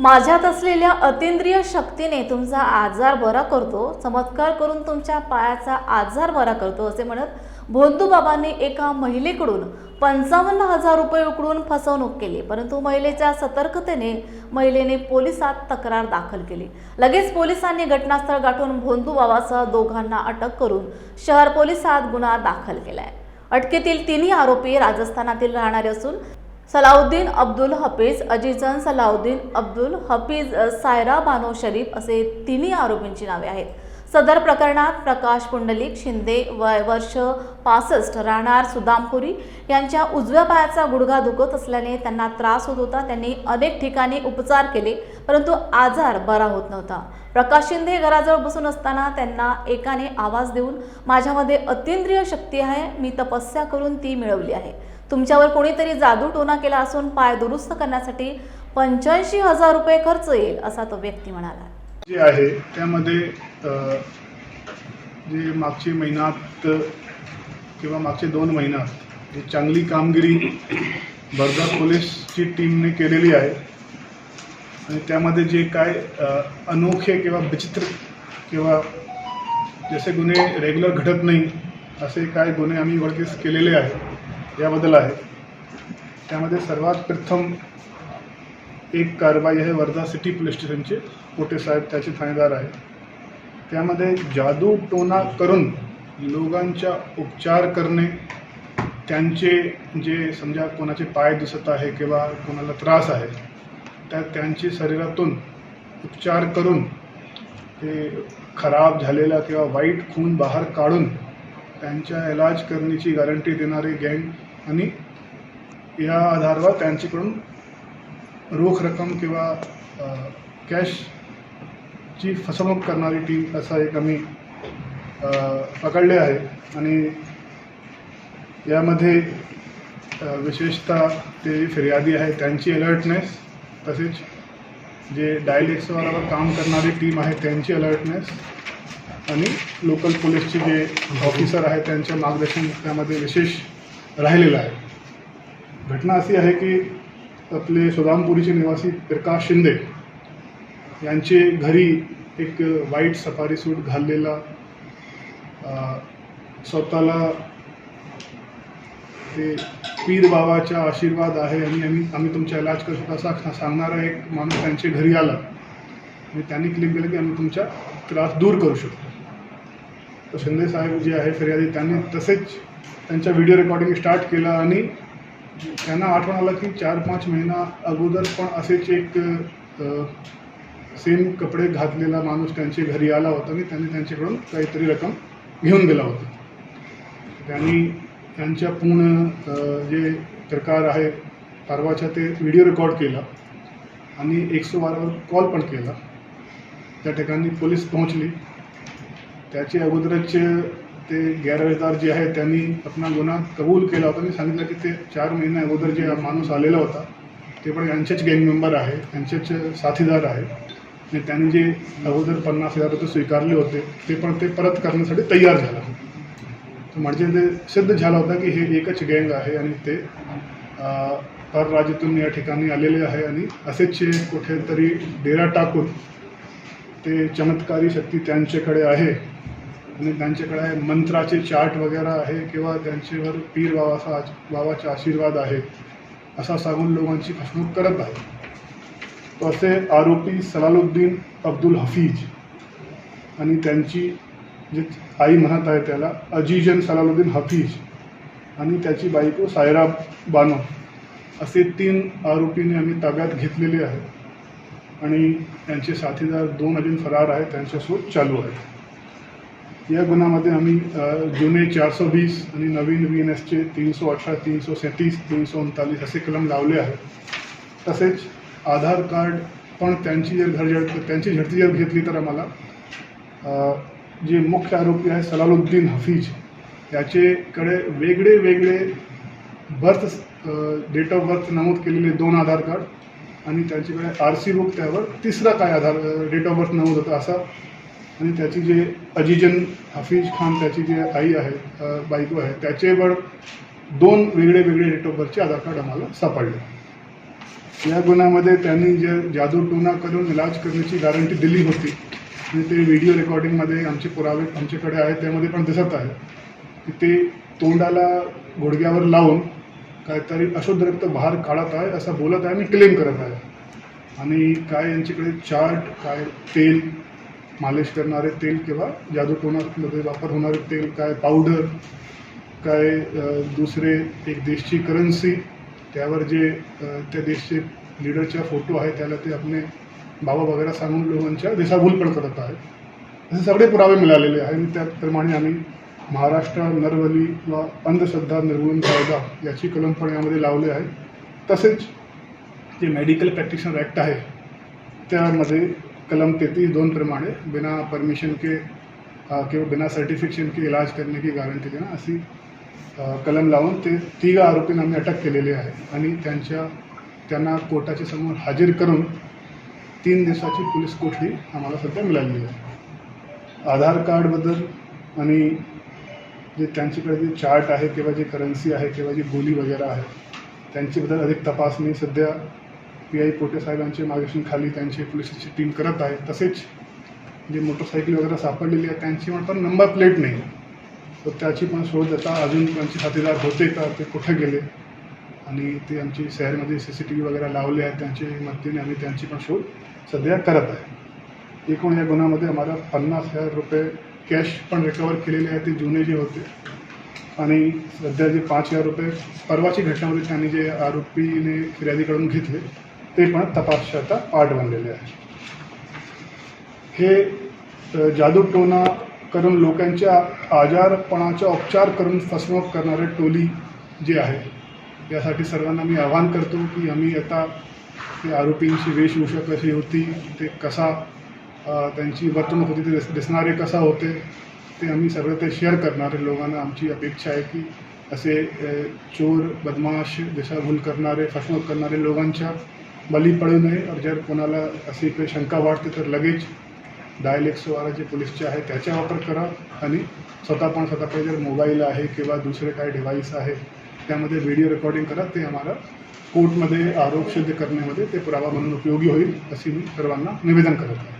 माझ्यात असलेल्या अतिंद्रिय शक्तीने तुमचा आजार बरा करतो चमत्कार करून तुमच्या पायाचा आजार बरा करतो असे म्हणत भोंदू बाबांनी एका महिलेकडून पंचावन्न हजार रुपये उकडून फसवणूक केली. परंतु महिलेच्या सतर्कतेने महिलेने पोलिसात तक्रार दाखल केली. लगेच पोलिसांनी घटनास्थळ गाठून भोंदू बाबासह दोघांना अटक करून शहर पोलिसात गुन्हा दाखल केलाय. अटकेतील तिन्ही आरोपी राजस्थानातील राहणारे असून सलाउद्दीन अब्दुल हफीज अजिजन सलाउद्दीन अब्दुल हफीज सायरा बानो शरीफ असे तिन्ही आरोपींची नावे आहेत. सदर प्रकरणात प्रकाश पुंडलिक शिंदे वय वर्ष पासष्ट राहणार सुदामपुरी यांच्या उजव्या पायाचा गुडघा दुखत असल्याने त्यांना त्रास होत होता. त्यांनी अनेक ठिकाणी उपचार केले परंतु आजार बरा होत नव्हता. प्रकाश शिंदे घराजवळ बसून असताना त्यांना एकाने आवाज देऊन माझ्यामध्ये अतिंद्रिय शक्ती आहे मी तपस्या करून ती मिळवली आहे. तुमच्यावर कोणीतरी जादू टोना केला असून पाय दुरुस्त करण्यासाठी पंच्याऐंशी हजार रुपये खर्च येईल असा तो व्यक्ती म्हणाला. जे आहे त्यामध्ये जे मागचे महिन्यात किंवा मागचे दोन महिन्यात जी चांगली कामगिरी बर्धा पोलीसची टीमने केलेली आहे आणि त्यामध्ये जे काय अनोखे किंवा विचित्र किंवा जसे गुन्हे रेग्युलर घडत नाही असे काय गुन्हे आम्ही उघडकीस केलेले आहेत. याबद्दल आहे. त्यामध्ये सर्वात प्रथम एक कारवाई आहे वर्धा सिटी पोलीस स्टेशनचे. पोटे साहेब? त्याचे ठाणेदार आहे. त्यामध्ये जादू टोना करून लोकांच्या उपचार करणे त्यांचे जे समजा कोणाचे पाय दिसत आहे किंवा कोणाला त्रास आहे त्या त्यांची शरीरातून उपचार करून ते खराब झालेला किंवा वाईट खून बाहेर काढून त्यांच्या इलाज करण्याची गॅरंटी देणारे गँग आणि या आधारावर त्यांच्याकडून रोख रक्कम किंवा कॅशची फसवणूक करणारी टीम असा एक आम्ही पकडले आहे. आणि यामध्ये विशेषतः ते फिर्यादी आहे त्यांची अलर्टनेस तसेच जे डायल काम करणारी टीम आहे त्यांची अलर्टनेस आणि लोकल पोलीसचे जे ऑफिसर आहे त्यांचे मार्गदर्शन त्यामध्ये विशेष राहिलेलं आहे. घटना अशी आहे की आपले सुदामपुरीचे निवासी प्रकाश शिंदे यांचे घरी एक वाईट सफारी सूट घाललेला स्वतःला ते पीर बाबाचा आशीर्वाद आहे आणि आम्ही आम्ही तुमचा इलाज करू शकतो असा सांगणारा एक माणूस त्यांच्या घरी आला. आणि त्यांनी क्लेम केलं की आम्ही तुमचा त्रास दूर करू शकतो. शिंदे साहेब जे आहे फिर्यादी त्यांनी तसेच त्यांचा व्हिडिओ रेकॉर्डिंग स्टार्ट केलं आणि त्यांना आठवण आलं की चार पाच महिना अगोदर पण असेच एक सेम कपडे घातलेला माणूस त्यांच्या घरी आला होता आणि त्यांनी त्यांच्याकडून काहीतरी रक्कम घेऊन गेला होता. त्यांनी त्यांच्या पूर्ण जे प्रकार आहे परवाच्या ते व्हिडिओ रेकॉर्ड केला आणि एकशे बारावर कॉल पण केला. त्या ठिकाणी पोलीस पोहोचली. त्याचे अगोदरच ते गैरवेजदार जे आहे त्यांनी आपला गुन्हा कबूल केला होता. आणि सांगितलं की ते चार महिने अगोदर जे माणूस आलेला होता ते पण यांचेच गँग मेंबर आहे त्यांचेच साथीदार आहे. आणि त्यांनी जे अगोदर पन्नास हजार रुपये स्वीकारले होते ते पण ते परत करण्यासाठी तयार झाला. तर म्हणजे ते सिद्ध झालं होतं की हे एकच गँग आहे आणि ते परराज्यातून या ठिकाणी आलेले आहे आणि असेच कुठेतरी डेरा टाकून ते चमत्कारी शक्ती त्यांच्याकडे आहे. आणि त्यांच्याकडे आहे मंत्राचे चार्ट वगैरे आहे किंवा त्यांच्यावर पीर बाबाचा बाबाचा आशीर्वाद आहे असा सांगून लोकांची फसवणूक करत आहे. तो असे आरोपी सलालुद्दीन अब्दुल हफीज आणि त्यांची जे आई म्हणत आहे त्याला अजीजन सलालुद्दीन हफीज आणि त्याची बायको सायरा बानो असे तीन आरोपीने आम्ही ताब्यात घेतलेले आहे आणि त्यांचे साथीदार दोन अजून फरार आहेत त्यांचा शोध चालू आहे या गुन्ह्यामध्ये आम्ही जुने चारशे वीस आणि नवीन बी एन एसचे तीनशे अठरा तीनशे सेतीस तीनशे उनतालीस असे कलम लावले आहेत. तसेच आधार कार्ड पण त्यांची जर घर त्यांची झडती जर घेतली तर आम्हाला जे मुख्य आरोपी आहे सलालुद्दीन हफीज याचेकडे वेगळे वेगळे बर्थ डेट ऑफ बर्थ नमूद केलेले दोन आधार कार्ड आणि त्यांच्याकडे आर सी बुक त्यावर तिसरा काय आधार डेट ऑफ बर्थ नमूद होता असा आणि त्याची जे अजिजन हफीज खान त्याची जी आई आहे बायको आहे त्याच्यावर दोन वेगळे वेगळे डेट ऑफ बर्थचे आधार कार्ड आम्हाला सापडले. या गुन्ह्यामध्ये त्यांनी जे जादूटोना करून इलाज करण्याची गॅरंटी दिली होती आणि ते व्हिडिओ रेकॉर्डिंगमध्ये आमचे पुरावे आमच्याकडे आहेत त्यामध्ये पण दिसत आहे की ते तोंडाला घोडग्यावर लावून काहीतरी अशुद्ध रक्त बाहेर काढत आहे असं बोलत आहे आणि क्लेम करत आहे. आणि काय यांच्याकडे चार्ट काय तेल मालिश करणारे तेल किंवा जादूटोनामध्ये वापर होणारे तेल काय पावडर काय दुसरे एक देशची करन्सी त्यावर जे त्या देशचे लिडरच्या फोटो आहे त्याला ते आपले बाबा वगैरे सांगून लोकांच्या दिशाभूल पण करत आहे असे सगळे पुरावे मिळालेले आहे आणि त्याप्रमाणे आम्ही महाराष्ट्र नरवली व अंधश्रद्धा निर्मूलन कायदा याची कलम पण यामध्ये लावले आहे तसेच जे मेडिकल प्रॅक्टिशनर ॲक्ट आहे त्यामध्ये कलम तैतीस दोन प्रमाणे बिना परमिशन के किंवा बिना सर्टिफिकेशन के इलाज करणे की गारंटी देणं अशी कलम लावून ते तिघ आरोपींना आम्ही अटक केलेली आहे. आणि त्यांच्या त्यांना कोर्टाच्या समोर हजर करून तीन दिवसाची पोलीस कोठडी आम्हाला सध्या मिळालेली आहे. आधार कार्डबद्दल आणि जे त्यांच्याकडे जे चार्ट आहे किंवा जे करन्सी आहे किंवा जी बोली वगैरे आहे त्यांच्याबद्दल अधिक तपासणी सध्या पी आय पोटे मागेशन खाली त्यांची पोलिसांची टीम करत आहे. तसेच जे मोटरसायकल वगैरे सापडलेली आहे त्यांची पण नंबर प्लेट नाही. तर त्याची पण शोध आता अजून त्यांचे साथीदार होते का ते कुठे गेले? आणि ते आमची शहरमध्ये सी सी टी व्ही वगैरे लावले आहेत त्यांच्या मदतीने आम्ही त्यांची पण शोध सध्या करत आहे. एकूण या गुन्ह्यामध्ये आम्हाला पन्नास हजार रुपये कॅश पण रिकवर केलेले आहे ते जुने जे होते. आणि सध्या जे पाच हजार रुपये परवाची घटनामध्ये त्यांनी जे आरोपीने फिर्यादीकडून घेतले ते पण तपासचे आता पार्ट बनलेले आहे. हे जादू जादूटोना करून लोकांच्या आजारपणाचा उपचार करून फसवणूक करणारे टोली जे आहे यासाठी सर्वांना मी आवाहन करतो की आम्ही आता ते आरोपींची वेशभूषा कशी होती ते कसा त्यांची वर्तणूक होती ते दिसणारे कसा होते ते आम्ही सगळं ते शेअर करणारे लोकांना आमची अपेक्षा आहे की असे चोर बदमाश दिशाभूल करणारे फसवणूक करणारे लोकांच्या बली पडू नये और जर कोणाला अशी काही शंका वाटते तर लगेच डायल एकशे बारा जे पोलीसचे आहे त्याचा वापर करा. आणि स्वतः पण स्वतःकडे जर मोबाईल आहे किंवा दुसरे काही डिव्हाइस आहे त्यामध्ये व्हिडिओ रेकॉर्डिंग करा. ते आम्हाला कोर्टमध्ये आरोप सिद्ध करण्यामध्ये ते पुरावा म्हणून उपयोगी होईल अशी मी सर्वांना निवेदन करत आहे.